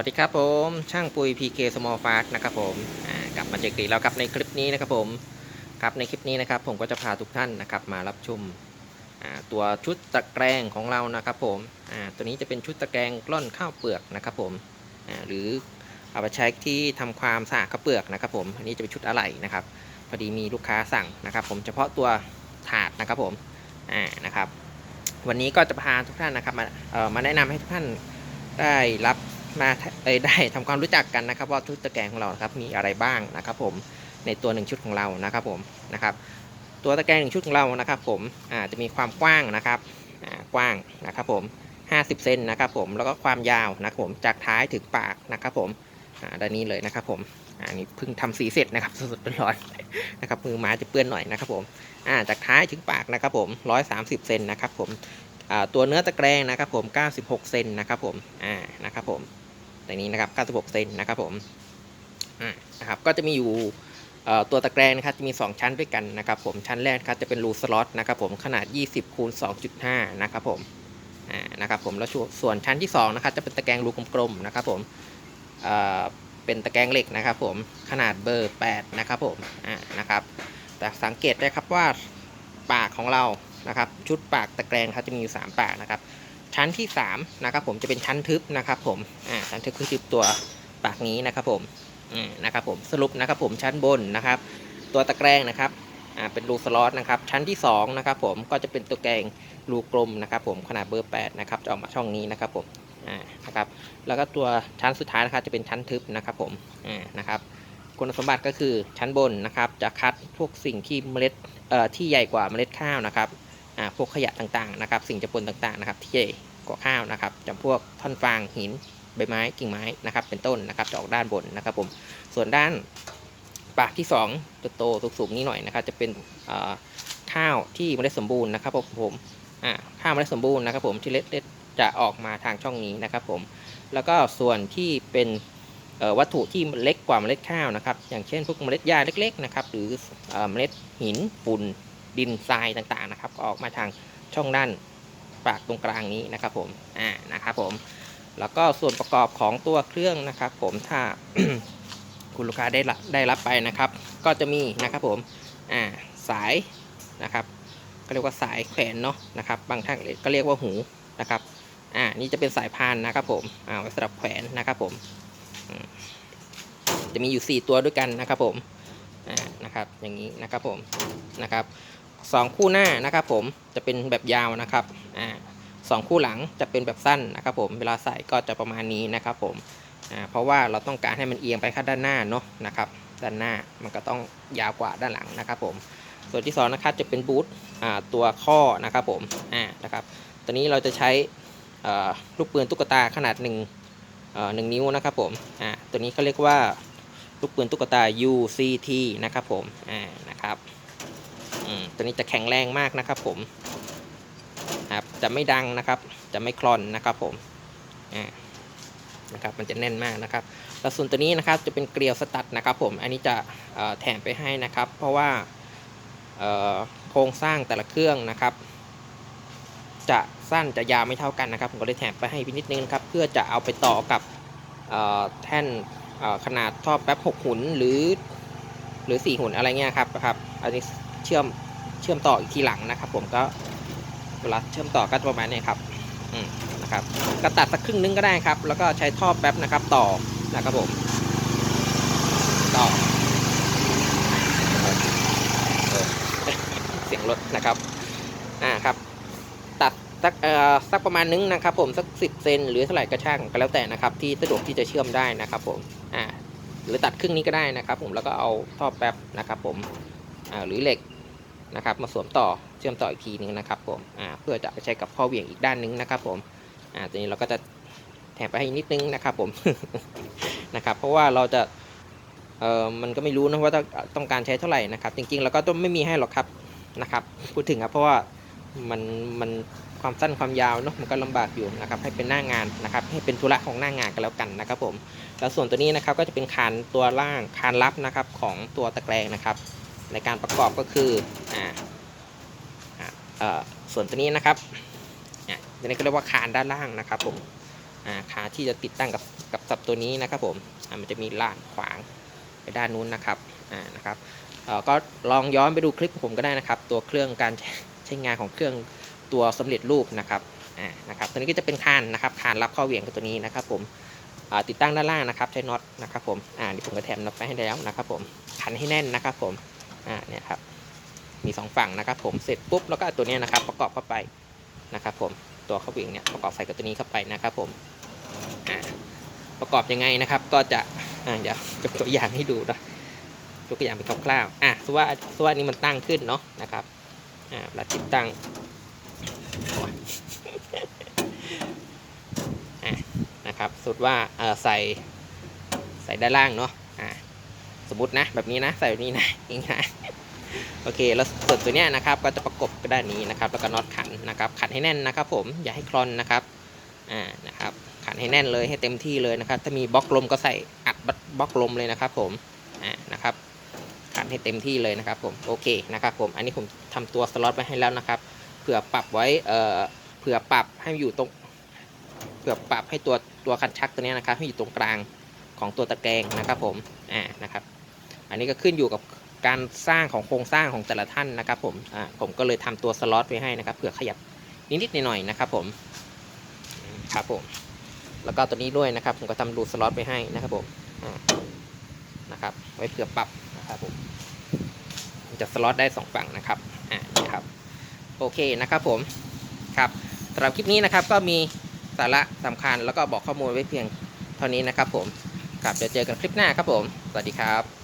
วัสดีครับผม ช่างปุย PK Small Fast นะครับผมกลับมาเจอกันอีกแล้วครับในคลิปนี้นะครับผมครับในคลิปนี้นะครับผมก็จะพาทุกท่านนะครับมารับชมตัวชุดตะแกรงของเรานะครับผมตัวนี้จะเป็นชุดตะแกรงกล้อนข้าวเปลือกนะครับผมหรือเอาไปใช้ที่ทำความสะอาดข้าวเปลือกนะครับผมอันนี้จะเป็นชุดอะไหล่นะครับพอดีมีลูกค้าสั่งนะครับ ผมเฉพาะตัวถาดนะครับผมนะครับ วันนี้ก็จะพาทุกท่านนะครับมามาแนะนำให้ทุกท่านได้รับ มาได้ทำความรู้จักกันนะครับ ว่าชุดตะแกรงของเรานะครับมีอะไรบ้างนะครับ ผมในตัวหนึ่งชุดของเรานะครับ ผมนะครับ ตัวตะแกรงหนึ่งชุดของเรานะครับ ผมจะมีความกว้างนะครับกว้างนะครับ ผม 50เซนนะครับ ผมแล้วก็ความยาวนะครับ ผมจากท้ายถึงปากนะครับ ผมด้านนี้เลยนะครับ ผมอ่านี่เพิ่งทำสีเสร็จนะครับสดๆร้อนๆนะครับมือไม้จะเปื้อนหน่อยนะครับผมจากท้ายถึงปากนะครับ ผม 130เซนนะครับ ผมตัวเนื้อตะแกรงนะครับ ผม 96เซนนะครับ ผมอ่านะครับ ผม ตัวนี้นะครับ96เซนนะครับผมอ่านะครับก็จะมีอยู่ตัวตะแกรงนะครับจะมี 2 ชั้นด้วยกันนะครับผมชั้นแรกครับจะเป็นรูสล็อตนะครับผมขนาด 20คูณ2.5 นะครับผมอ่านะครับผมแล้วส่วนชั้นที่2นะครับจะเป็นตะแกรงรูกลมๆนะครับผมเอ่อเป็นตะแกรงเหล็กนะครับผมขนาดเบอร์ 8 นะครับผมอ่านะครับแต่สังเกตได้ครับว่าปากของเรานะครับชุดปากตะแกรงครับจะมีอยู่ 3 ปากนะครับ ชั้นที่3นะครับผมจะเป็นชั้นทึบนะครับผมอ่าชั้นทึบคือทึบตัวปากนี้นะครับผมอืมนะครับผมสรุปนะครับผมชั้นบนนะครับ ตัวตะแกรงนะครับอ่าเป็นรูสล็อตนะครับชั้นที่2นะครับผมก็จะเป็นตัวแกรงรูกลมนะครับผมขนาดเบอร์ 8 นะครับจะออกมาช่องนี้นะครับผมอ่านะครับแล้วก็ตัวชั้นสุดท้ายนะครับจะเป็นชั้นทึบนะครับผมอ่านะครับคุณสมบัติก็คือชั้นบนนะครับจะคัดพวกสิ่งที่เมล็ดเอ่อที่ใหญ่กว่าเมล็ดข้าวนะครับ พวกขยะต่างๆนะครับ สิ่งจะปนต่างๆนะครับที่ใหญ่กว่าข้าวนะครับจำพวกท่อนฟางหินใบไม้กิ่งไม้นะครับ เป็นต้นนะครับจะออกด้านบนนะครับผมส่วนด้านปากที่2จะโตสูงๆนี้หน่อยนะครับ จะเป็นข้าวที่เมล็ดสมบูรณ์นะครับผมผมข้าวเมล็ดสมบูรณ์นะครับ ผมที่เล็ดจะออกมาทางช่องนี้นะครับ ผม แล้วก็ส่วนที่เป็นวัตถุที่เล็กกว่าเมล็ดข้าวนะครับ อย่างเช่นพวกเมล็ดหญ้าเล็ก ๆ นะครับ หรือเอ่อเมล็ดหินฝุ่น ดินทรายต่างๆนะครับก็ออกมาทางช่องด้านปากตรงกลางนี้นะครับผมอ่านะครับผมแล้วก็ส่วนประกอบของตัวเครื่องนะครับ ผมถ้าคุณลูกค้าได้รับได้รับไปนะครับ ก็จะมีนะครับผมอ่าสายนะครับก็เรียกว่าสายแขวนเนาะนะครับ บางท่านก็เรียกว่าหูนะครับอ่านี่จะเป็นสายพานนะครับผมอ่าไว้สำหรับแขวนนะครับผมอืมจะมีอยู่ 4 ตัวด้วยกันนะครับผมอ่านะครับอย่างนี้นะครับผมนะครับ สองคู่หน้านะครับผมจะเป็นแบบยาวนะครับอ่าสองคู่หลังจะเป็นแบบสั้นนะครับผมเวลาใส่ก็จะประมาณนี้นะครับผมอ่าเพราะว่าเราต้องการให้มันเอียงไปข้างด้านหน้าเนาะนะครับด้านหน้ามันก็ต้องยาวกว่าด้านหลังนะครับผมส่วนที่สองนะครับจะเป็นบูทอ่าตัวข้อนะครับผมอ่านะครับตัวนี้เราจะใช้อ่าลูกปืนตุ๊กตาขนาดหนึ่งเอ่อหนึ่งนิ้วนะครับผมอ่าตัวนี้เขาเรียกว่าลูกปืนตุ๊กตา UCT นะครับผมอ่านะครับ ตัวนี้จะแข็งแรงมากนะครับผมครับจะไม่ดังนะครับ จะไม่คลอนนะครับผมอ่านะครับมันจะแน่นมากนะครับแล้วส่วนตัวนี้นะครับจะเป็นเกลียวสตัดนะครับ ผมอันนี้จะแถมไปให้นะครับ เพราะว่าโครงสร้างแต่ละเครื่องนะครับ จะสั้นจะยาวไม่เท่ากันนะครับผมก็เลยแถมไปให้พี่นิดนึงนะครับ เพื่อจะเอาไปต่อกับแท่นขนาดท่อแป๊บ6หุ่นหรือ หรือ 4 หุ่นอะไรเงี้ยครับนะครับอันนี้ เชื่อมเชื่อมต่ออีกทีหลังนะครับ ผมก็เวลาเชื่อมต่อก็ประมาณนี้ครับอืมนะครับก็ตัดสักครึ่งนึงก็ได้ครับ แล้วก็ใช้ท่อแป๊บนะครับ ต่อนะครับผม ต่อเออเสียงรถนะครับอ่าครับ ตัดสักเอ่อสักประมาณนึงนะครับ ผมสักสิบเซนหรือเท่าไหร่ก็ช่างก็แล้วแต่นะครับ ที่สะดวกที่จะเชื่อมได้นะครับ ผมอ่าหรือตัดครึ่งนี้ก็ได้นะครับ ผมแล้วก็เอาท่อแป๊บนะครับ ผมอ่าหรือเหล็ก นะครับ มาสวมต่อเชื่อมต่ออีกทีหนึงนะครับผมอ่าเพื่อจะไปใช้กับข้อเหวี่ยงอีกด้านหนึงนะครับผมอ่าตัวนี้เราก็จะแถมไปให้นิดนึงนะครับผมนะครับ เพราะว่าเราจะเอ่อมันก็ไม่รู้นะว่าต้องต้องการใช้เท่าไหร่นะครับ จริงๆเราก็ต้องไม่มีให้หรอกครับนะครับ พูดถึงครับเพราะว่ามันมันความสั้นความยาวเนาะมันก็ลำบากอยู่นะครับให้เป็นหน้างานนะครับ ให้เป็นธุระของหน้างานกันแล้วกันนะครับผมแล้วส่วนตัวนี้นะครับก็จะเป็นคานตัวล่างคานลับนะครับของตัวตะแกรงนะครับ ในการประกอบก็คืออ่าส่วนตัวนี้นะครับตัวนี้ก็เรียกว่าคานด้านล่างนะครับผมอ่าขาที่จะติดตั้งกับกับสับตัวนี้นะครับผมมันจะมีลากขวางไปด้านนู้นนะครับนะครับก็ลองย้อนไปดูคลิปของผมก็ได้นะครับ ตัวเครื่องการใช้งานของเครื่องตัวสำเร็จรูปนะครับนะครับตัวนี้ก็จะเป็นคานนะครับคานรับข้อเหวี่ยงกับตัวนี้นะครับผมติดตั้งด้านล่างนะครับใช้น็อตนะครับผมอ่านี่ผมก็แถมน็อตไปให้แล้วนะครับผมขันให้แน่นนะครับผม อ่าเนี่ยครับมีสองฝั่งนะครับผมเสร็จปุ๊บแล้วก็ตัวเนี้ยนะครับประกอบเข้าไปนะครับผมตัวข้อเหวี่ยงเนี่ยประกอบใส่กับตัวนี้เข้าไปนะครับผมประกอบยังไงนะครับก็จะอ่าเดี๋ยวยกตัวอย่างให้ดูนะยกตัวอย่างเป็นคร่าวๆอะสมมุติว่าสมมุติว่านี้มันตั้งขึ้นเนาะนะครับอ่าเวลาติดตั้งอะนะครับสมมติว่าเออใส่ใส่ด้านล่างเนาะอะ สมมตินะแบบนี้นะใส่แบบนี้นะอย่างนี้นะโอเคแล้วส่วนตัวเนี้ยนะครับก็จะประกบกับด้านนี้นะครับ แล้วก็น็อตขันนะครับขันให้แน่นนะครับ ผมอย่าให้คลอนนะครับอ่านะครับขันให้แน่นเลยให้เต็มที่เลยนะครับ ถ้ามีบล็อกลมก็ใส่อัดบล็อกลมเลยนะครับ ผมอ่านะครับขันให้เต็มที่เลยนะครับ ผมโอเคนะครับ ผมอันนี้ผมทำตัวสล็อตไว้ให้แล้วนะครับเผื่อปรับไว้เอ่อเผื่อปรับให้อยู่ตรงเพื่อปรับให้ตัวตัวคันชักตัวเนี้ยนะครับให้อยู่ตรงกลางของตัวตะแกรงนะครับ ผมอ่านะครับ อันนี้ก็ขึ้นอยู่กับการสร้างของโครงสร้างของแต่ละท่านนะครับผมอ่าผมก็เลยทำตัวสล็อตไว้ให้นะครับเผื่อขยับนิดๆหน่อยๆนะครับผมครับผมแล้วก็ตัวนี้ด้วยนะครับ ผมก็ทำรูสล็อตไว้ให้นะครับผมอ่านะครับ ไว้เผื่อปรับนะครับผมจะสล็อตได้สองฝั่งนะครับอ่านี่ครับโอเคนะครับผมครับสำหรับคลิปนี้นะครับก็มีสาระสำคัญแล้วก็บอกข้อมูลไว้เพียงเท่านี้นะครับผมครับเดี๋ยวเจอกันคลิปหน้าครับผม สวัสดีครับ